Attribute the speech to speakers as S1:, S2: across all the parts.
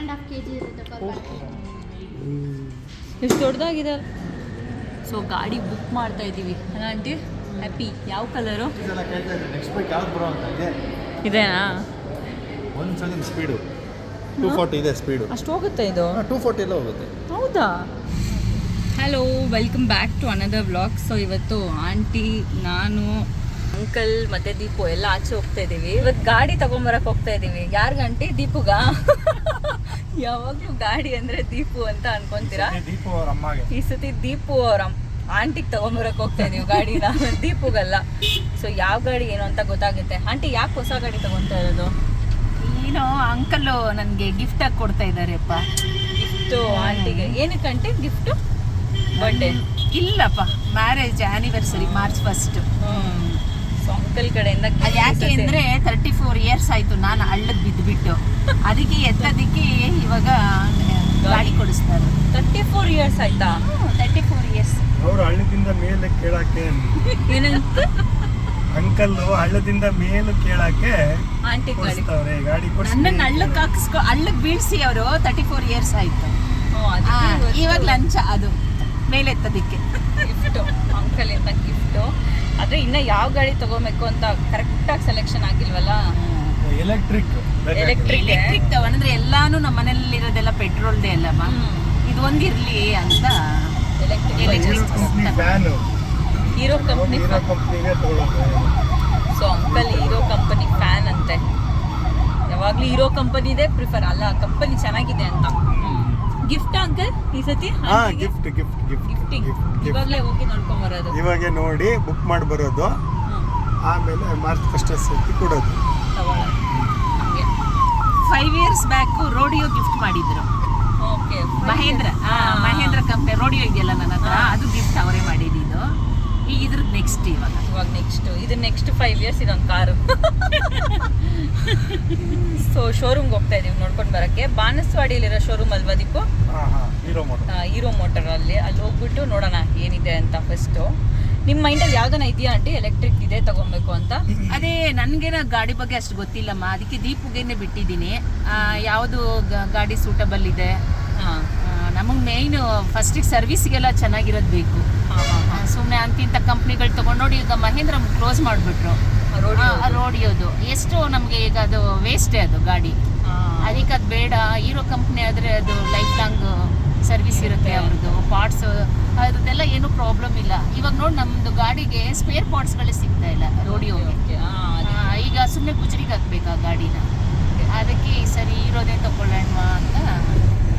S1: And half K G ಇರುತ್ತೆ per
S2: ಎಷ್ಟು ದೊಡ್ಡದಾಗಿದೆ ಸೊ ಗಾಡಿ ಬುಕ್ ಮಾಡ್ತಾ ಇದ್ದೀವಿ. ಅಲ್ಲ ಆಂಟಿ ಹ್ಯಾಪಿ ಯಾವ ಕಲರು
S3: ನೆಕ್ಸ್ಟ್ ಬೈಕ್ ಯಾವ್ದು ಬರೋ ಅಂತ ಇದೆ.
S2: ಇದೇನಾ?
S3: ಒಂದು ಸಲ ಸ್ಪೀಡು ಟೂ ಫಾರ್ಟಿ ಇದೆ ಸ್ಪೀಡು
S2: ಅಷ್ಟು ಹೋಗುತ್ತೆ ಇದು?
S3: ಟೂ ಫಾರ್ಟಿ ಎಲ್ಲ ಹೋಗುತ್ತೆ.
S2: ಹೌದಾ? Hello welcome back to another vlog so ಇವತ್ತು ಆಂಟಿ ನಾನು ಅಂಕಲ್ ಮತ್ತೆ ದೀಪು ಎಲ್ಲ ಆಚೆ ಹೋಗ್ತಾ ಇದೀವಿ. ಇವತ್ತು ಗಾಡಿ ತಗೊಂಬರಕ್ ಹೋಗ್ತಾ ಇದೀವಿ. ಯಾರ್ ಗಂಟಿ? ದೀಪುಗ? ಯಾವಾಗ್ಲೂ ಗಾಡಿ ಅಂದ್ರೆ ದೀಪು ಅಂತ ಅನ್ಕೊಂತೀರಾ?
S3: ದೀಪು ಅವ್ರ ಅಮ್ಮಗೆ.
S2: ಈ ಸತಿ ದೀಪು ಅವ್ರ ಆಂಟಿಗೆ ತಗೊಂಬರಕ್ ಹೋಗ್ತಾ ಇದೀವಿ ಗಾಡಿನ. ದೀಪುಗಲ್ಲ. ಸೊ ಯಾವ ಗಾಡಿ ಏನು ಅಂತ ಗೊತ್ತಾಗುತ್ತೆ. ಆಂಟಿ ಯಾಕೆ ಹೊಸ ಗಾಡಿ ತಗೊಂತಾ ಇರೋದು?
S4: ಏನೋ ಅಂಕಲ್ ನನಗೆ ಗಿಫ್ಟ್ ಆಗಿ ಕೊಡ್ತಾ ಇದಾರೆಪ್ಪ
S2: ಗಿಫ್ಟ್ ಆಂಟಿಗೆ? ಏನಕ್ಕೆ ಆಂಟಿ? ಗಿಫ್ಟ್ ಬರ್ಡೇ
S4: ಇಲ್ಲಪ್ಪ. Marriage anniversary March first
S2: so uncle ಕಡೆಯಿಂದ
S4: ಅದು ಯಾಕೆ ಅಂದ್ರೆ ತರ್ಟಿ ಫೋರ್ ಇಯರ್ಸ್ ಆಯ್ತು ನಾನು ಹಳ್ಳಕ್ ಬಿದ್ದುಬಿಟ್ಟು ಅದಕ್ಕೆ ಎತ್ತದಕ್ಕೆ ಇವಾಗ ಗಾಡಿ ಕೊಡಿಸ್ತಾರೆ.
S2: ತರ್ಟಿ ಫೋರ್ ಇಯರ್ಸ್ ಆಯ್ತಾ?
S4: ತರ್ಟಿ ಫೋರ್ ಇಯರ್ಸ್
S5: ಅವರು ಹಳ್ಳದಿಂದ ಮೇಲೆ ಕೇಳಕ್ಕೆ
S2: ಏನಂತ?
S5: ಅಂಕಲ್ ಹಳ್ಳದಿಂದ ಮೇಲು ಕೇಳಕ್ಕೆ
S2: ಆಂಟಿ ಗಾಡಿ.
S5: ಕೊಡ್ತಾರೆ
S4: ನನ್ನ ಹಳ್ಳಕ್ ಹಾಕಿಸ್ಕೊ ಹಳ್ಳಕ್ ಬೀಳ್ಸಿ ಅವರು ತರ್ಟಿ ಫೋರ್ ಇಯರ್ಸ್ ಆಯ್ತು ಇವಾಗ ಲಂಚ ಅದು ಮೇಲೆತ್ತದಕ್ಕೆ.
S2: ಗಿಫ್ಟು ಅಂಕಲಿಂದ ಗಿಫ್ಟು ಆದರೆ ಇನ್ನು ಯಾವ ಗಾಡಿ ತಗೋಬೇಕು ಅಂತ ಕರೆಕ್ಟಾಗಿ ಸೆಲೆಕ್ಷನ್ ಆಗಿಲ್ವಲ್ಲ?
S5: ಎಲೆಕ್ಟ್ರಿಕ್
S2: ಎಲೆಕ್ಟ್ರಿಕ್
S4: ಎಲೆಕ್ಟ್ರಿಕ್ ತಗೊಂಡ್ರೆ ಎಲ್ಲಾನು ನಮ್ಮ ಮನೇಲಿರೋದೆಲ್ಲ ಪೆಟ್ರೋಲ್ದೇ ಅಲ್ಲಮ್ಮ ಇದು ಒಂದಿರ್ಲಿ ಅಂತ.
S2: Electric
S5: fan
S2: Hero company so uncle Hero company fan ಅಂತೆ. ಯಾವಾಗಲೂ ಹೀರೋ ಕಂಪನಿದೇ ಪ್ರಿಫರ್ ಅಲ್ಲ ಕಂಪನಿ ಚೆನ್ನಾಗಿದೆ ಅಂತ. ಗಿಫ್ಟ್ ಅಂಕಲ್ ಈ ಸತಿ?
S5: ಹಾ gift gift gift
S2: gifting
S5: gift
S2: ಇವಾಗಲೇ ಹೋಗಿ ನೋಡ್ಕೊಂಡ್ ಬರೋದು.
S5: ಇವಾಗೆ ನೋಡಿ ಬುಕ್ ಮಾಡಿ ಬರೋದು. ಆಮೇಲೆ ಮಾರ್ಚ್ ಫಸ್ಟ್ ಸರ್ತಿ ಕೊಡೋದು.
S4: Five years back Rodeo gift ಮಾಡಿದ್ರು.
S2: Okay
S4: Mahindra Mahindra company Rodeo ಇದೆಯಲ್ಲ ನನ್ನ ಹತ್ರ? ಅದು ಗಿಫ್ಟ್ ಅವರೇ ಮಾಡಿದ್ದು ಈಗ ಇದ್ರದ್ದು ನೆಕ್ಸ್ಟ್ ಇವಾಗ.
S2: ಇವಾಗ ನೆಕ್ಸ್ಟ್ ಇದು ನೆಕ್ಸ್ಟ್ ಫೈವ್ ಇಯರ್ಸ್ ಇದೊಂದು ಕಾರು. ಸೊ ಶೋರೂಮ್ಗೆ ಹೋಗ್ತಾ ಇದೀವಿ ನೋಡ್ಕೊಂಡು ಬರೋಕ್ಕೆ. ಬಾನಸ್ವಾಡಿಯಲ್ಲಿರೋ ಶೋರೂಮ್ ಅಲ್ವಾ ದೀಪು?
S5: ಹಾ ಹಾ ಹೀರೋ ಮೋಟರ್
S2: ಅಲ್ಲಿ. ಅಲ್ಲಿ ಹೋಗ್ಬಿಟ್ಟು ನೋಡೋಣ ಏನಿದೆ ಅಂತ ಫಸ್ಟು ನಿಮ್ಮ ಮೈಂಡಲ್ಲಿ ಯಾವ್ದನ ಇದೆಯಾ ಆಂಟಿ? ಎಲೆಕ್ಟ್ರಿಕ್ ಇದೆ ತಗೊಬೇಕು ಅಂತ?
S4: ಅದೇ ನನಗೇನ ಗಾಡಿ ಬಗ್ಗೆ ಅಷ್ಟು ಗೊತ್ತಿಲ್ಲಮ್ಮ. ಅದಕ್ಕೆ ದೀಪುಗೇನೆ ಬಿಟ್ಟಿದ್ದೀನಿ. ಯಾವುದು ಗಾಡಿ ಸೂಟಬಲ್ ಇದೆ?
S2: ಹಾಂ.
S4: ನಮಗೆ ಮೇಯ್ನ್ ಫಸ್ಟಿಗೆ ಸರ್ವಿಸ್ಗೆಲ್ಲ ಚೆನ್ನಾಗಿರೋದು ಬೇಕು. ಸುಮ್ಮನೆ ಅಂತಿಂತ ಕಂಪ್ನಿಗಳು ತಗೊಂಡು ನೋಡಿ ಈಗ ಮಹೇಂದ್ರ ಕ್ಲೋಸ್ ಮಾಡಿಬಿಟ್ರು.
S2: ರೋಡಿ
S4: ರೋಡಿಯೋದು ಎಷ್ಟು ನಮಗೆ ಈಗ ಅದು ವೇಸ್ಟೇ ಅದು ಗಾಡಿ. ಅದಕ್ಕೆ ಅದು ಬೇಡ. ಹೀರೋ ಕಂಪ್ನಿ ಆದರೆ ಅದು ಲೈಫ್ ಲಾಂಗ್ ಸರ್ವಿಸ್ ಇರುತ್ತೆ. ಅವ್ರದ್ದು ಪಾರ್ಟ್ಸ್ ಅದ್ರದ್ದೆಲ್ಲ ಏನು ಪ್ರಾಬ್ಲಮ್ ಇಲ್ಲ. ಇವಾಗ ನೋಡಿ ನಮ್ಮದು ಗಾಡಿಗೆ ಸ್ಪೇರ್ ಪಾರ್ಟ್ಸ್ಗಳೇ ಸಿಗ್ತಾ ಇಲ್ಲ ರೋಡಿಯೋಗೆ ಆ, ಈಗ ಸುಮ್ಮನೆ ಗುಜರಿಗೆ ಹಾಕ್ಬೇಕು ಆ ಗಾಡಿನ ಅದಕ್ಕೆ ಸರಿ ಇರೋದೇ ತಗೊಳ್ಳೋಣ ಅಂತ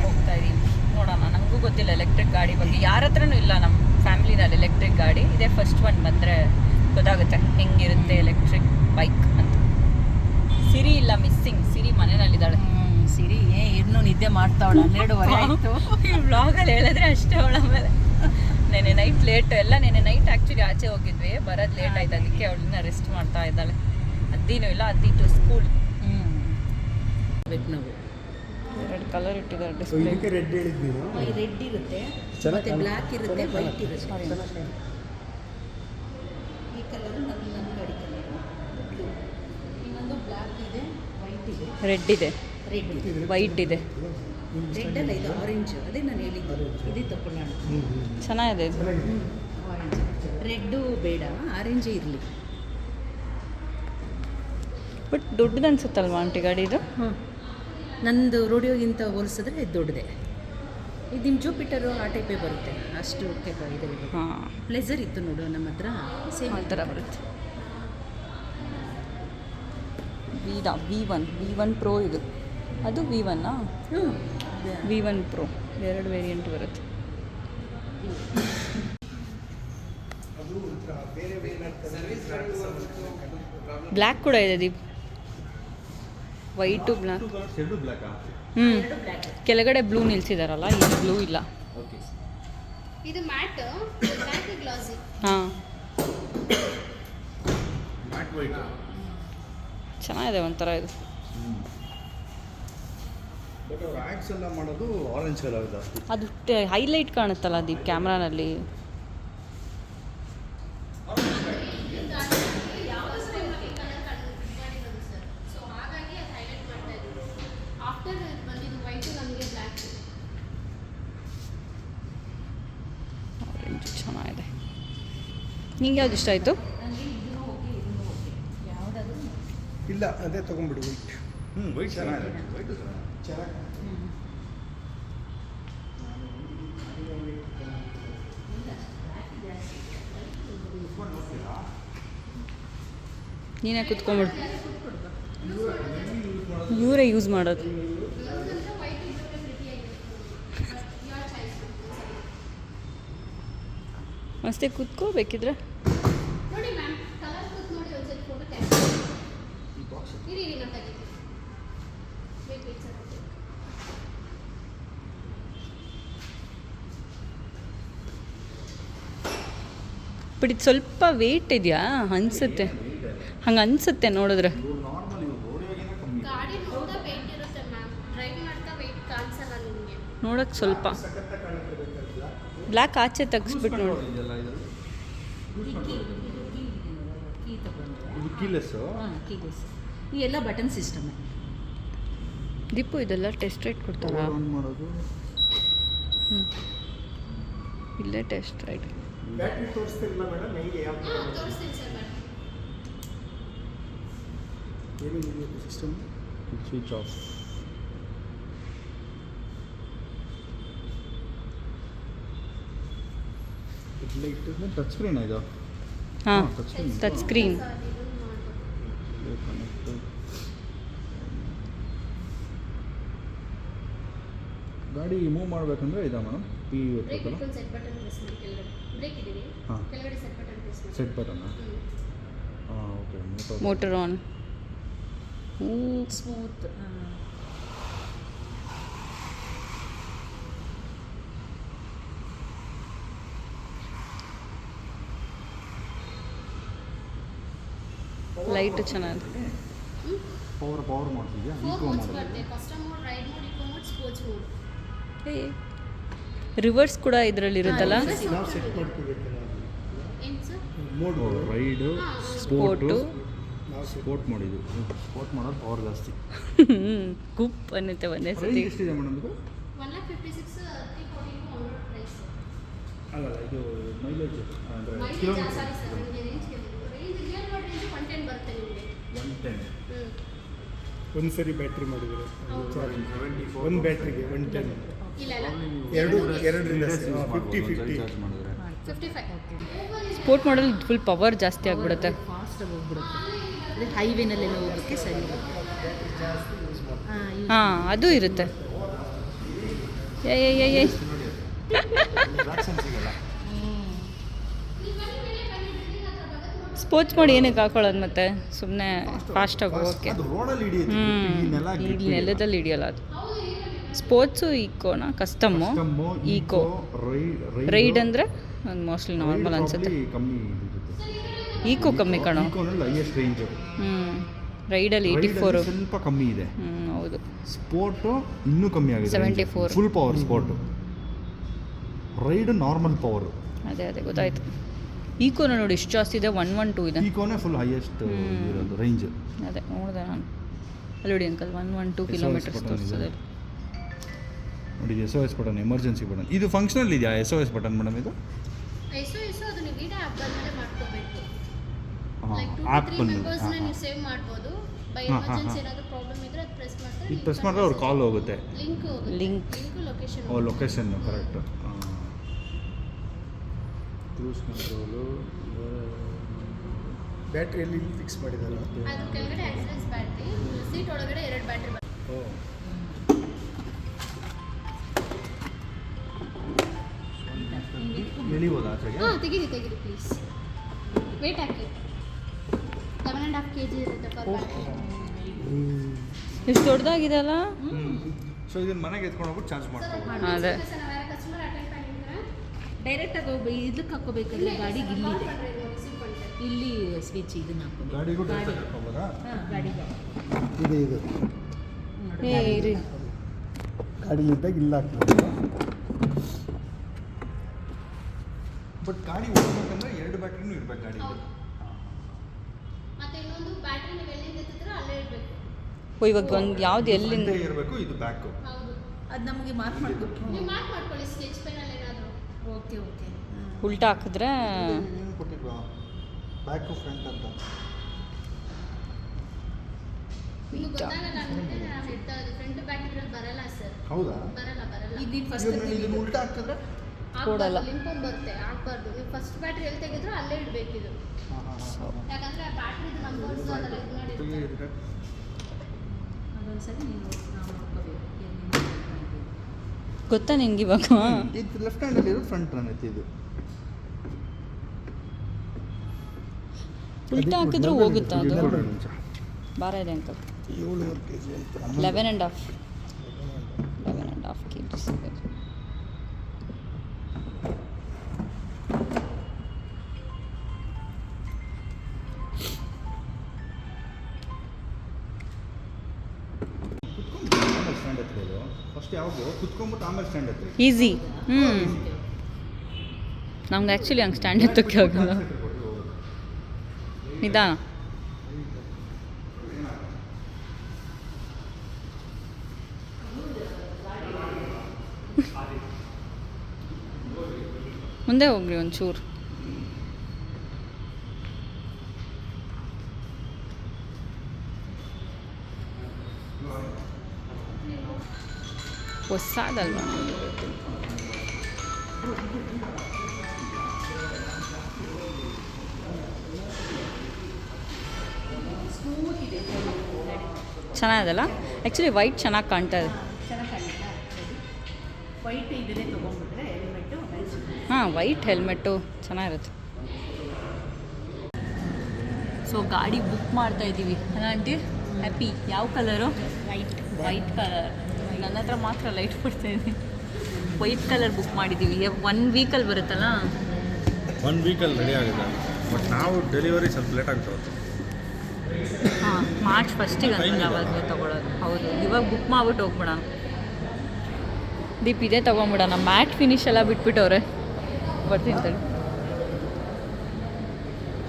S2: ಹೋಗ್ತಾ ಇದೀವಿ ನೋಡೋಣ. ನನಗೂ ಗೊತ್ತಿಲ್ಲ ಎಲೆಕ್ಟ್ರಿಕ್ ಗಾಡಿ ಬಗ್ಗೆ. ಯಾರ ಹತ್ರನೂ ಇಲ್ಲ ನಮ್ಮ ಫ್ಯಾಮಿಲಿನಲ್ಲಿ ಎಲೆಕ್ಟ್ರಿಕ್ ಗಾಡಿ. ಇದೇ ಫಸ್ಟ್ ಒನ್ ಬಂದರೆ ಗೊತ್ತಾಗುತ್ತೆ ಹೆಂಗಿರುತ್ತೆ ಎಲೆಕ್ಟ್ರಿಕ್ ಬೈಕ್ ಅಂತ. ಸಿರಿ ಇಲ್ಲ ಮಿಸ್ಸಿಂಗ್ ಸಿರಿ ಮನೆಯಲ್ಲಿದ್ದಾಳೆ.
S4: ಸಿರಿ ಏ ಇನ್ನು ನಿದ್ದೆ ಮಾಡ್ತಾವಳ. ಹನ್ನೆರಡುವರೆ ಆಯ್ತು.
S2: ಈ ವ್ಲಾಗಲ್ಲಿ ಹೇಳಿದ್ರೆ ಅಷ್ಟೇ ಅವಳ ಮೇಲೆ. ನೆನೆ ನೈಟ್ ಲೇಟ್ ಎಲ್ಲ ನೆನೆ ನೈಟ್ ಆ್ಯಕ್ಚುಲಿ ಆಚೆ ಹೋಗಿದ್ವಿ. ಬರೋದು ಲೇಟ್ ಆಯ್ತು. ಅದಕ್ಕೆ ಅವಳನ್ನ ರೆಸ್ಟ್ ಮಾಡ್ತಾ ಇದ್ದಾಳೆ. ಅದ್ದೀನೂ ಇಲ್ಲ ಅದ್ದಿಟ್ಟು ಸ್ಕೂಲ್
S4: ಹ್ಞೂ ಬೆಟ್ಟು ನಾವು.
S2: ಎರಡು ಕಲರ್ ಇಟ್ಟಿದ್ದಾರೆ
S5: ಡಿಸ್ಪ್ಲೇ ಇದಕ್ಕೆ ರೆಡ್ ಹೇಳಿದ್ ನೀನು
S4: ರೆಡ್ ಇರುತ್ತೆ.
S5: ಚೆನ್ನಾಗ್
S4: ಮತ್ತೆ ಬ್ಲ್ಯಾಕ್ ಇರುತ್ತೆ ವೈಟ್ ಇರುತ್ತೆ. ಈ ಕಲರ್ ನನ್ನ ನನ್ನ ಗಾಡಿ ಕಲರ್ ಇನ್ನೊಂದು ಬ್ಲ್ಯಾಕ್ ಇದೆ ವೈಟ್ ಇದೆ.
S2: ರೆಡ್ ಇದೆ.
S4: ರೆಡ್ ಇದೆ.
S2: ವೈಟ್ ಇದೆ.
S4: ರೆಡ್ ಅಲ್ಲ ಇದು ಆರೆಂಜ್ ಅದೇ ನಾನು ಹೇಳಿದ್ದು. ಇದೇ ತಗೊಳ್ಳೋಣ
S2: ಚೆನ್ನಾಗಿದೆ ಇದು.
S4: ಆರೆಂಜ್ ರೆಡ್ಡು ಬೇಡ ಆರೆಂಜೇ ಇರಲಿ.
S2: ಬಟ್ ದೊಡ್ಡದು ಅನ್ಸುತ್ತಲ್ವಾ ಆಂಟಿ ಗಾಡಿ ಇದು?
S4: ಹಾಂ ನಂದು ರೋಡಿಯೋಗಿಂತ ಹೋಲಿಸಿದ್ರೆ ಇದು ದೊಡ್ಡದೆ. ಇದು ನಿಮ್ಮ ಜೂಪಿಟರು ಆ ಟೈಪೇ ಬರುತ್ತೆ. ಅಷ್ಟು ಇದರಲ್ಲಿ ಇದೆ
S2: ಹಾಂ.
S4: ಪ್ಲೆಸರ್ ಇತ್ತು ನೋಡು ನಮ್ಮ ಹತ್ರ. ಸೇಮ್
S2: ಆ ಥರ ಬರುತ್ತೆ. Vida V one V one pro ಇದು. ಅದು ವಿ ಒನ್ನಾ
S4: ಹ್ಞೂ
S2: ವಿ ಒನ್ ಪ್ರೋ ಎರಡು ವೇರಿಯಂಟ್ ಬರುತ್ತೆ. ಬ್ಲ್ಯಾಕ್ ಕೂಡ ಇದೆ ದೀಪ್. ವೈಟು ಬ್ಲ್ಯಾಕಾ ಹ್ಞೂ ಕೆಳಗಡೆ ಬ್ಲೂ ನಿಲ್ಸಿದಾರಲ್ಲ ಇದು ಬ್ಲೂ ಇಲ್ಲ.
S3: ಓಕೆ
S1: ಇದು ಮ್ಯಾಟ್ ಬ್ಲ್ಯಾಕ್ ಗ್ಲಾಸಿ
S2: ಹಾಂ.
S3: ಮ್ಯಾಟ್ ವೈಟ್
S2: ಚೆನ್ನಾಗಿದೆ ಒಂಥರ ಇದು.
S3: ಬಟ್ ಅವ್ರು ಆ್ಯಕ್ಸ್ ಎಲ್ಲ ಮಾಡೋದು ಆರೆಂಜ್ ಕಲರ್ ಜಾಸ್ತಿ
S2: ಅದು ಹೈಲೈಟ್ ಕಾಣುತ್ತಲ್ಲ ದೀಪ್ ಕ್ಯಾಮ್ರಾನಲ್ಲಿ
S1: ಆಫ್ಟರ್ ಬಂದಿದ್ದು ವೈಟ್
S2: ಚೆನ್ನಾಗಿದೆ ನಿಂಗೆ ಯಾವ್ದು ಇಷ್ಟ ಆಯಿತು?
S5: ಇಲ್ಲ ಅದೇ ತೊಗೊಂಬಿಡು ವೈಟ್
S3: ಹ್ಞೂ ವೈಟ್ ಚೆನ್ನಾಗಿದೆ. ವೈಟು ಚೆನ್ನಾಗಿದೆ.
S5: ಚೆನ್ನಾಗಿ
S2: ನೀನೇ ಕುತ್ಕೊಂಬಿಡು ಇವರೇ ಯೂಸ್ ಮಾಡೋದು. ಮಸ್ತೆ ಕುತ್ಕೋಬೇಕಿದ್ರೆ
S1: ನೋಡಿ ಮ್ಯಾಮ್ ಕಲರ್ ಕೂತ್ ನೋಡಿ ಒಂದ್ಸರಿ ಫೋಟೋ ಕ್ಯಾಪ್ಚರ್
S3: ಈ ಬಾಕ್ಸ್
S1: ಇರಿ ಇರಿ ನಾನು ತೆಗಿತೀನಿ ವೇಟ್ ವೇಟ್ ಸರ್
S2: ಬಟ್ ಇದು ಸ್ವಲ್ಪ ವೇಟ್ ಇದೆಯಾ? ಅನಿಸುತ್ತೆ. ಹಂಗೆ ಅನಿಸುತ್ತೆ ನೋಡಿದ್ರೆ.
S3: ಇವ್ರು ನಾರ್ಮಲ್ ಇವ್ರು ಕಮ್ಮಿ
S1: ಗಾಡಿ ನೋಡ್ತಾ ವೆಯ್ಟ್ ಇರುತ್ತೆ ಮ್ಯಾಮ್ ಡ್ರೈವ್ ಮಾಡ್ತಾ ವೆಯ್ಟ್ ಕಾಣಿಸಲ್ಲ ನಿಮಗೆ.
S2: ನೋಡೋಕ್ಕೆ ಸ್ವಲ್ಪ. ಬ್ಲ್ಯಾಕ್ ಆಚೆ ತೆಗಿಸ್ಬಿಟ್ಟು ನೋಡಿ.
S3: ಕೀಲೆಸ್ಸು?
S4: ಹಾಂ ಕೀಲೆಸ್ ಈ ಎಲ್ಲ ಬಟನ್ ಸಿಸ್ಟಮ್
S2: ದೀಪು ಇದೆಲ್ಲ ಟೆಸ್ಟ್ ರೈಟ್ ಕೊಡ್ತಾರಾ?
S3: ಆನ್ ಮಾಡೋದು.
S2: ಹ್ಞೂ ಇಲ್ಲೇ ಟೆಸ್ಟ್ ರೈಟ್
S5: ಬ್ಯಾಟ್ರಿ ತೋರಿಸ್ತಿಲ್ಲ ಮೇಡಮ್ ಹೆಂಗೆ ಯಾವ ಏನಿದೆ system
S3: switch off
S5: light
S3: touch screen ಇದು
S2: ಹಾಂ. ಟಚ್ ಸ್ಕ್ರೀನ್
S3: ಗಾಡಿ ಮೂವ್ ಮಾಡಬೇಕಂದ್ರೆ ಇದಾ ಮೇಡಮ್ ಪಿ
S1: ಬ್ರೇಕ್ ಹಾಂ ಸೆಟ್ ಬಟನ್ ಪ್ರೆಸ್ ಮಾಡಿ ಕೆಳಗಡೆ ಬ್ರೇಕ್ ಇದ್ದೀರಿ
S3: ಹಾ.
S1: ಸೆಟ್ ಬಟನ್ ಪ್ರೆಸ್ ಮಾಡಿ.
S3: Set button
S1: hmm.
S3: ಹಾಂ ಓಕೆ
S2: ಮೋಟರ್ ಆನ್ ಹೂ
S4: ಸ್ಮೂತ್
S2: ಲೈಟ್ ಚೆನ್ನಾಗಿದೆ.
S3: ಪವರ್ ಪವರ್ ಮಾಡ್ತಿದ್ಯಾ ಈಕೋ
S1: ಮೋಡ್ಸ್
S3: ಮಾಡೋದು
S1: custom mode ride mode eco mode sports mode
S2: reverse ಕೂಡ ಇದರಲ್ಲಿ ಇರುತ್ತಲ್ಲ
S5: ನಾವು ಸೆಟ್ ಮಾಡ್ಕೋಬೇಕಲ್ಲ
S1: ಏನು sir
S5: mode
S3: ride
S1: sport
S3: sport
S5: ನಾವು
S3: ಸ್ಪೋರ್ಟ್ ಮಾಡಿದ್ವಿ ಸ್ಪೋರ್ಟ್ ಮಾಡೋದು ಪವರ್ ಜಾಸ್ತಿ.
S2: ಕುಪ್ ಅನ್ನತೆ ಒಂದೇ ಸತಿ.
S3: ಎಷ್ಟಿದೆ ಮೇಡಮ್ ಇದು?
S1: One lakh fifty six three forty two hundred price
S3: ಅಲ್ಲ ಇದು ಮೈಲೇಜ್ ಅಂದರೆ ಕಿಲೋಮೀಟರ್
S1: ಬರುತ್ತೆ ನಿಮಗೆ
S3: ಒನ್ ಟೆನ್
S5: ಒಂದು ಸರಿ ಬ್ಯಾಟ್ರಿ ಮಾಡಿದರೆ. ಒಂದು ಬ್ಯಾಟ್ರಿಗೆ ಒನ್ ಟೆನ್ ಎರಡು ಎರಡರಿಂದ fifty fifty
S1: five
S2: sport model full power ಜಾಸ್ತಿ ಆಗಿಬಿಡುತ್ತೆ.
S4: ಫಾಸ್ಟ್ ಹೋಗ್ಬಿಡುತ್ತೆ. ಅದೇ ಹೈವೇನಲ್ಲೆಲ್ಲ ಹೋಗೋಕ್ಕೆ ಸರಿ ಹಾಂ
S2: ಹಾಂ ಅದು ಇರುತ್ತೆ. ಏ ಏ ಏ ಸ್ಪೋರ್ಟ್ಸ್ ಮಾಡಿ ಏನಕ್ಕೆ ಹಾಕೊಳ್ಳೋದು ಮತ್ತೆ? ಸುಮ್ಮನೆ ಫಾಸ್ಟಾಗಿ ಹೋಗೋಕ್ಕೆ ಹ್ಞೂ ಈಗ ನೆಲದಲ್ಲಿ ಹಿಡಿಯಲ್ಲ ಅದು. ಸ್ಪೋರ್ಟ್ಸು ಈಕೋನಾ? Custom eco. ರೈಡ್ ಅಂದರೆ ಒಂದು ಮೋಸ್ಟ್ಲಿ ನಾರ್ಮಲ್ ಅನ್ಸುತ್ತೆ. ಈಕೋ ಕಮ್ಮಿ ಕಣೋ. ಹ್ಞೂ ರೈಡಲ್ಲಿ ಏಯ್ಟಿ ಫೋರ್
S3: ಸ್ವಲ್ಪ ಕಮ್ಮಿ ಇದೆ.
S2: ಹ್ಞೂ ಹೌದು.
S3: ಸ್ಪೋರ್ಟು ಇನ್ನೂ ಕಮ್ಮಿ ಆಗಿದೆ
S2: 74.
S3: Full power sport. Ride normal power
S2: ಅದೇ ಅದೇ ಗೊತ್ತಾಯ್ತು. ಈಕೋನ ನೋಡಿ ಎಷ್ಟು ಜಾಸ್ತಿ ಇದೆ ಒನ್ ಒನ್ ಟೂ ಇದೆ.
S3: ಈಕೋನೇ ಫುಲ್ ಹೈಯೆಸ್ಟ್. ಇರೋದು ರೇಂಜ್
S2: ಅದೇ ನೋಡಿದೆ ನಾನು. ಅಲ್ಲಿ ನೋಡಿ uncle one one two kilometres ತೋರಿಸ್ತದೆ
S3: ನೋಡಿ S O S button emergency button ಇದು ಫಂಕ್ಷನಲ್ ಇದೆಯಾ S O S button madam ಇದು?
S1: ಎಸೋ ಎಸೋ ಅದು ನೀವು ಗಿಡ ಆ್ಯಪ್
S3: ಬಂದು
S1: ನೀವು ಸೇವ್ ಮಾಡ್ಬೋದು. ಬೈ
S3: ಹಾ, ಹಾ,
S1: ಎಮರ್ಜೆನ್ಸಿ
S3: ಹಾ.
S1: ಏನಾದರೂ ಪ್ರಾಬ್ಲಮ್ ಇದ್ರೆ ಅದು ಪ್ರೆಸ್ ಮಾಡಿದ್ರೆ
S3: ಇದು ಪ್ರೆಸ್ ಮಾಡಿದ್ರೆ ಅವ್ರು ಕಾಲ್ ಹೋಗುತ್ತೆ.
S1: ಲಿಂಕ್. ಲಿಂಕ್ ಲೊಕೇಶನ್
S3: ಓ ಲೊಕೇಶನ್ ಕರೆಕ್ಟ್ ಕ್ರೂಸ್ ಕಂಟ್ರೋಲು
S5: ಬ್ಯಾಟ್ರಿಯಲ್ಲಿ ಫಿಕ್ಸ್ ಮಾಡಿದ್ದಾರೆ
S1: ಅದು ಕೆಳಗಡೆ ಆಕ್ಸಿಡೆನ್ಸ್ ಬ್ಯಾಟ್ರಿ ಸೀಟ್ ಒಳಗಡೆ ಎರಡು ಬ್ಯಾಟ್ರಿ ಬರುತ್ತೆ.
S3: ಎಳಿಬೋದಾ ಆಚೆಗೆ?
S1: ಹಾಂ ತೆಗೀರಿ ತೆಗೀರಿ please wait hockey. Eleven and half K G ಇರುತ್ತೆ ಪರ್
S2: ಎಷ್ಟು ದೊಡ್ಡದಾಗಿದೆ ಅಲ್ಲ?
S3: ಸೊ ಇದನ್ನ ಮನೆಗೆ ಎತ್ಕೊಂಡು ಹೋಗ್ಬಿಟ್ಟು ಚಾರ್ಜ್ ಮಾಡ್ಕೋಬೋದು
S2: ಅದೇ
S4: ಡೈರೆಕ್ಟಾಗಿ ಹೋಗಿ ಇದಕ್ಕೆ ಹಾಕೋಬೇಕಾದ್ರೆ ಗಾಡಿ ಇಲ್ಲಿ ಇಲ್ಲಿ ಸ್ವಿಚ್ ಇದನ್ನ ಹಾಕೋಬೇಕು
S3: ಗಾಡಿಗೂ ಡೈರೆಕ್ಟ್ ಹಾಕೋಬೋದಾ
S4: ಹಾಂ ಗಾಡಿಗೆ.
S5: ಇದೆ ಇದು.
S2: ಏ ಇರಿ.
S5: ಗಾಡಿಲಿದ್ದಾಗ ಇಲ್ಲ ಹಾಕ್ಬೋದು.
S3: ಬಟ್ ಗಾಡಿ ಓಡಬೇಕಂದ್ರೆ ಎರಡು ಬ್ಯಾಟ್ರಿನೂ ಇರಬೇಕು
S1: ಗಾಡಿ. ಮತ್ತೆ ಇನ್ನೊಂದು ಬ್ಯಾಟ್ರಿ ನೀವು ಎಲ್ಲಿಂದ ಎತ್ತಿದ್ರೆ ಅಲ್ಲೇ ಇರಬೇಕು.
S2: ಓ ಇವಾಗ ಒಂದು ಯಾವ್ದು ಎಲ್ಲಿಂದ
S3: ಇರಬೇಕು ಇದು ಬ್ಯಾಕು
S1: ಹೌದು.
S4: ಅದು ನಮಗೆ ಮಾರ್ಕ್ ಮಾಡ್ಕೊಟ್ಟು
S1: ನೀವು ಮಾರ್ಕ್ ಮಾಡ್ಕೊಳ್ಳಿ ಸ್ಕೆಚ್ ಪೆನ್ ಏನಾದರೂ ಓಕೆ ಓಕೆ.
S2: ಉಲ್ಟಾ ಹಾಕಿದ್ರೆ
S3: ಕೊಟ್ಟಿಲ್ವಾ ಬ್ಯಾಕು ಫ್ರಂಟ್ ಅಂತ.
S1: ನಿಮ್ಗೆ ಗೊತ್ತಾಗಲ್ಲ ಅಂದ್ರೆ ನಾವು ಇಡ್ತಾ ಫ್ರಂಟ್ ಬ್ಯಾಕ್ ಇದ್ರಲ್ಲಿ ಬರಲ್ಲ ಸರ್.
S3: ಹೌದಾ?
S1: ಬರಲ್ಲ ಬರಲ್ಲ.
S4: ಈಗ ಫಸ್ಟ್
S3: ಇವಾಗ ಇದನ್ನ ಉಲ್ಟಾ ಹಾಕಿದ್ರೆ?
S2: ಕೊಡಲ್ಲ.
S1: ಲಿಂಕೊಂಡ್ ಬರುತ್ತೆ ಆಗ್ಬಾರ್ದು ನೀವು ಫಸ್ಟ್ ಬ್ಯಾಟ್ರಿ ಎಲ್ಲಿ ತೆಗೆದ್ರು ಅಲ್ಲೇ ಇಡಬೇಕಿದು.
S3: ಇದು ಹಾಂ ಹಾಂ
S1: ಯಾಕಂದ್ರೆ ಬ್ಯಾಟ್ರಿ ನಂಬರ್ಸ್ ಅದೆಲ್ಲ ಇದು ಮಾಡಿ
S3: ತೆಗಿ
S4: ಅದೊಂದ್ಸರಿ ನೀವು ನಾವು ನೋಡ್ಕೋಬೇಕು
S2: ಗೊತ್ತಾ ನಿಂಗೆ ಇವಾಗ?
S3: ಇದು ಲೆಫ್ಟ್ ಹ್ಯಾಂಡಲ್ಲಿ ಇರೋದು ಫ್ರಂಟ್ ರನ್ ಐತಿ ಇದು.
S2: ಉಲ್ಟಾ ಹಾಕಿದ್ರೆ ಹೋಗುತ್ತಾ ಅದು? ಭಾರ ಇದೆ uncle. Eleven and half eleven and half K Gs
S3: first ಯಾವುದು ಕುತ್ಕೊಂಡ್ಬಿಟ್ಟು ಆಮೇಲೆ ಸ್ಟ್ಯಾಂಡ್ ಹತ್ತಿ
S2: ಈಸಿ ಹ್ಞೂ ನಮ್ಗೆ ಆ್ಯಕ್ಚುಲಿ ಹಂಗೆ ಸ್ಟ್ಯಾಂಡ್ ಎತ್ತಕ್ಕೆ ಆಗಲ್ಲ. ನಿಧಾನ ಮುಂದೆ ಹೋಗ್ರಿ ಒಂಚೂರು. ಹೊಸದಲ್ವಾ ಚೆನ್ನಾಗಿದಲ್ಲ? ಆ್ಯಕ್ಚುಲಿ ವೈಟ್ ಚೆನ್ನಾಗಿ ಕಾಣ್ತಾ ಇದೆ. ಹಾಂ ವೈಟ್ ಹೆಲ್ಮೆಟ್ಟು ಚೆನ್ನಾಗಿರುತ್ತೆ. ಸೊ ಗಾಡಿ ಬುಕ್ ಮಾಡ್ತಾ ಇದ್ದೀವಿ ಅಲ್ಲ ಆಂಟಿ ಹ್ಯಾಪಿ ಯಾವ ಕಲರು ವೈಟ್ ವೈಟ್ ಕಲರ್ ನನ್ನ ಹತ್ರ ಮಾತ್ರ ಲೈಟ್ ಕೊಡ್ತಾ ಇದೆ ವೈಟ್ ಕಲರ್ ಬುಕ್ ಮಾಡಿದ್ದೀವಿ ಒನ್ ವೀಕಲ್ಲಿ ಬರುತ್ತಲ್ಲ?
S3: ಒನ್ ವೀಕಲ್ಲಿ ರೆಡಿ ಆಗುತ್ತೆ ಬಟ್ ನಾವು ಡೆಲಿವರಿ ಸ್ವಲ್ಪ ಲೇಟ್ ಆಗ್ತದೆ
S2: ಹಾಂ ಮಾರ್ಚ್ ಫಸ್ಟಿಗೆ
S3: ಅಂದ್ರೆ.
S2: ಅವಾಗ ತೊಗೊಳೋದು. ಹೌದು ಇವಾಗ ಬುಕ್ ಮಾಡ್ಬಿಟ್ಟು ಹೋಗ್ಬಿಡೋಣ. ದೀಪ್ ಇದೇ ತೊಗೊಂಬಿಡೋಣ ಮ್ಯಾಟ್ ಫಿನಿಶ್ ಎಲ್ಲ ಬಿಟ್ಬಿಟ್ಟವ್ರೆ. ಬರ್ತೀನಿ ತಡಿ.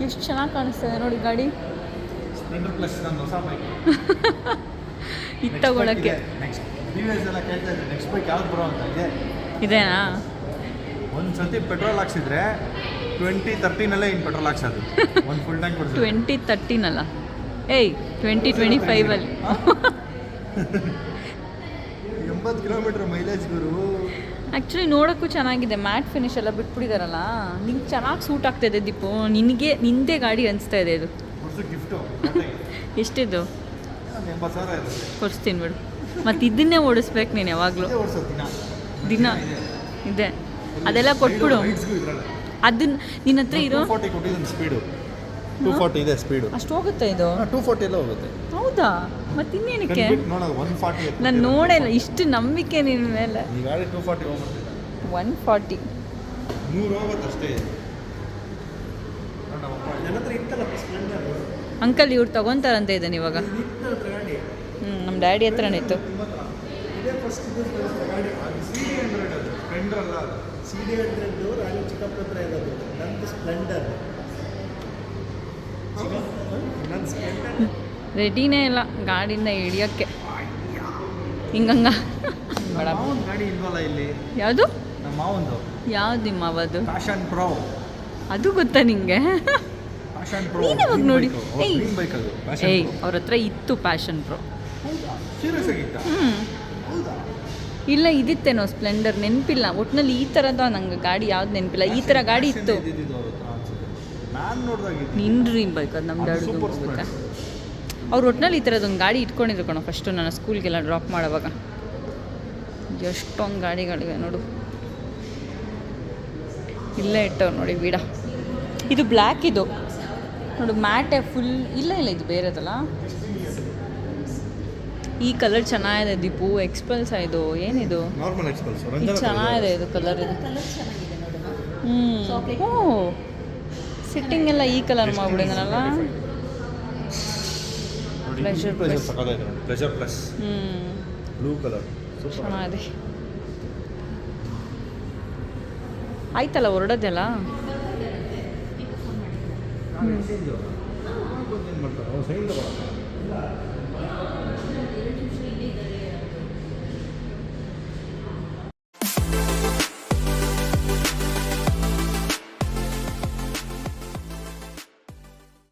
S2: ಎಷ್ಟು ಚೆನ್ನಾಗಿ ಕಾಣಿಸ್ತದೆ ನೋಡಿ ಗಾಡಿ. ಇದು ತಗೊಳಕ್ಕೆ.
S3: ನೆಕ್ಸ್ಟ್ ಪ್ರೀವಿಯಸ್ ಎಲ್ಲ ಕೇಳ್ತಾ ಇದ್ದೆ ನೆಕ್ಸ್ಟ್ ಬೈಕ್ ಯಾವ್ದು ಬರೋ ಅಂತ? ಇದೆ.
S2: ಇದೇನಾ?
S3: ಒಂದು ಸತಿ ಪೆಟ್ರೋಲ್ ಹಾಕ್ಸಿದ್ರೆ ಟ್ವೆಂಟಿ ತರ್ಟೀನಲ್ಲೇ ಇನ್ನು ಪೆಟ್ರೋಲ್ ಹಾಕ್ಸೋದು. ಒಂದು ಫುಲ್ ಟ್ಯಾಂಕ್ ಕೊಡ್ತೀವಿ
S2: ಟ್ವೆಂಟಿ ತರ್ಟೀನಲ್ಲ ಏಯ್ ಟ್ವೆಂಟಿ ಟ್ವೆಂಟಿ ಫೈವಲ್ಲಿ
S3: ಎಂಬತ್ತು ಕಿಲೋಮೀಟ್ರ್ ಮೈಲೇಜ್ ಗುರು.
S2: ಆ್ಯಕ್ಚುಲಿ ನೋಡೋಕ್ಕೂ ಚೆನ್ನಾಗಿದೆ. ಮ್ಯಾಟ್ ಫಿನಿಶ್ ಎಲ್ಲ ಬಿಟ್ಬಿಟ್ಟಿದಾರಲ್ಲ? ನಿಂಗೆ ಚೆನ್ನಾಗಿ ಸೂಟ್ ಆಗ್ತಾಯಿದೆ ದೀಪು. ನಿನಗೆ ನಿಂದೇ ಗಾಡಿ ಅನಿಸ್ತಾ ಇದೆ ಇದು.
S3: ಎಷ್ಟಿದ್ದು
S2: ಕೊಡಿಸ್ತೀನಿ ಬಿಡು. ಮತ್ತು ಇದನ್ನೇ ಓಡಿಸ್ಬೇಕು ನೀನು ಯಾವಾಗಲೂ.
S3: ದಿನ.
S2: ಇದೆ. ಅದೆಲ್ಲ ಕೊಟ್ಬಿಡು. ಅದನ್ನ ನಿನ್ನ ಹತ್ರ ಇರೋ
S3: ಸ್ಪೀಡು ಟೂ ಫಾರ್ಟಿ ಇದೆ ಸ್ಪೀಡು
S2: ಅಷ್ಟು ಹೋಗುತ್ತೆ ಇದು?
S3: ಟೂ ಫಾರ್ಟಿ ಎಲ್ಲ ಹೋಗುತ್ತೆ.
S2: ಹೌದಾ? ಮತ್ತೆ ಇನ್ನೇನಕ್ಕೆ? ನಾನು ನೋಡೇ ಇಲ್ಲ. ಇಷ್ಟು ನಂಬಿಕೆ ನಿನ್ನ ಮೇಲೆ.
S3: ಟೂ ಫಾರ್ಟಿ
S2: ಒನ್ ಫಾರ್ಟಿ
S3: ನೂರು ಹೋಗುತ್ತೆ ಅಷ್ಟೇ.
S2: ಅಂಕಲ್ ಇವ್ರು ತಗೊಂತಾರಂತ ಇದ್ದಾನೆ ಇವಾಗ. ಹ್ಞೂ ನಮ್ಮ ಡ್ಯಾಡಿ ಹತ್ರನೇ ಇತ್ತು.
S3: ಸಿ ಡಿ
S5: ಹಂಡ್ರೆಡ್ಡು ರಾಣಿ ಚಿಕ್ಕಪ್ಪ ಹತ್ರ ಇರೋದು. ನಂದು ಸ್ಪ್ಲೆಂಡರ್ ನನ್ನ ಸ್ಪ್ಲೆಂಡರ್
S2: ರೆಡಿನೇ ಇಲ್ಲ ಗಾಡಿಯಿಂದ ಹಿಡಿಯೋಕ್ಕೆ. ಹಿಂಗಂಗ.
S3: ಗಾಡಿ ಇಲ್ವಲ್ಲ ಇಲ್ಲಿ?
S2: ಯಾವುದು?
S3: ನಮ್ಮ ಮಾವಂದು
S2: ಯಾವ್ದು ನಿಮ್ಮ ಅವದು
S3: ಪ್ಯಾಷನ್ ಪ್ರೋ
S2: ಅದು ಗೊತ್ತಾ ನಿಂಗೆ?
S3: ಪ್ರೋ
S2: ನೋಡಿ? ಏಯ್. ಅವ್ರ ಹತ್ರ ಇತ್ತು ಪ್ಯಾಷನ್ ಪ್ರೋ ಹ್ಞೂ ಇಲ್ಲ ಇದಿತ್ತೇನೋ ಸ್ಪ್ಲೆಂಡರ್ ನೆನಪಿಲ್ಲ. ಒಟ್ನಲ್ಲಿ ಈ ಥರದ ನಂಗೆ ಗಾಡಿ ಯಾವ್ದು ನೆನಪಿಲ್ಲ. ಈ ಥರ ಗಾಡಿ ಇತ್ತು.
S3: ನಾನು
S2: ನಿನ್ ಡ್ರೀಮ್ ಬೈಕ್ ಅದು ನಮ್ಮ
S3: ಅಡುಗೆ
S2: ಹೋಗ್ಬೇಕಾ? ಅವ್ರು ಒಟ್ನಲ್ಲಿ ಈ ಥರದೊಂದು ಗಾಡಿ ಇಟ್ಕೊಂಡಿದ್ರು ಕಣೋ ಫಸ್ಟು ನನ್ನ ಸ್ಕೂಲ್ಗೆಲ್ಲ ಡ್ರಾಪ್ ಮಾಡೋವಾಗ. ಎಷ್ಟೊಂದು ಗಾಡಿಗಳಿವೆ ನೋಡು. ಇಲ್ಲೇ ಇಟ್ಟವ್ರು ನೋಡಿ ಬೀಡ ಇದು ಬ್ಲ್ಯಾಕ್ ಇದು. ನೋಡು ಮ್ಯಾಟೆ ಫುಲ್ ಇಲ್ಲ ಇಲ್ಲ ಇದು ಬೇರೆದಲ್ಲ. ಈ ಕಲರ್ ಚೆನ್ನಾಗಿದೆ ದೀಪು. ಎಕ್ಸ್ಪಲ್ಸ್ ಇದು? ಏನಿದು?
S3: ನಾರ್ಮಲ್ ಎಕ್ಸ್ಪಲ್ಸ್
S2: ಇದು ಚೆನ್ನಾಗಿದೆ ಇದು. ಕಲರ್. ಇದು
S4: ಕಲರ್ ಚೆನ್ನಾಗಿದೆ ನೋಡು
S2: ಹ್ಞೂ ಓ ಸಿಟ್ಟಿಂಗ್ ಎಲ್ಲ ಈ ಕಲರ್ ಮಾಡ್ಬಿಡಿದ್ರಲ್ಲ plus.
S3: ಪ್ಲೆಜರ್ ಪ್ಲಸ್
S2: ಹ್ಞೂ
S3: ಬ್ಲೂ ಕಲರ್ ಸೂಪರ್
S2: ಚೆನ್ನಾಗಿದೆ. ಆಯ್ತಲ್ಲ ಹೊರಡೋದೆಲ್ಲ?
S3: ಏನು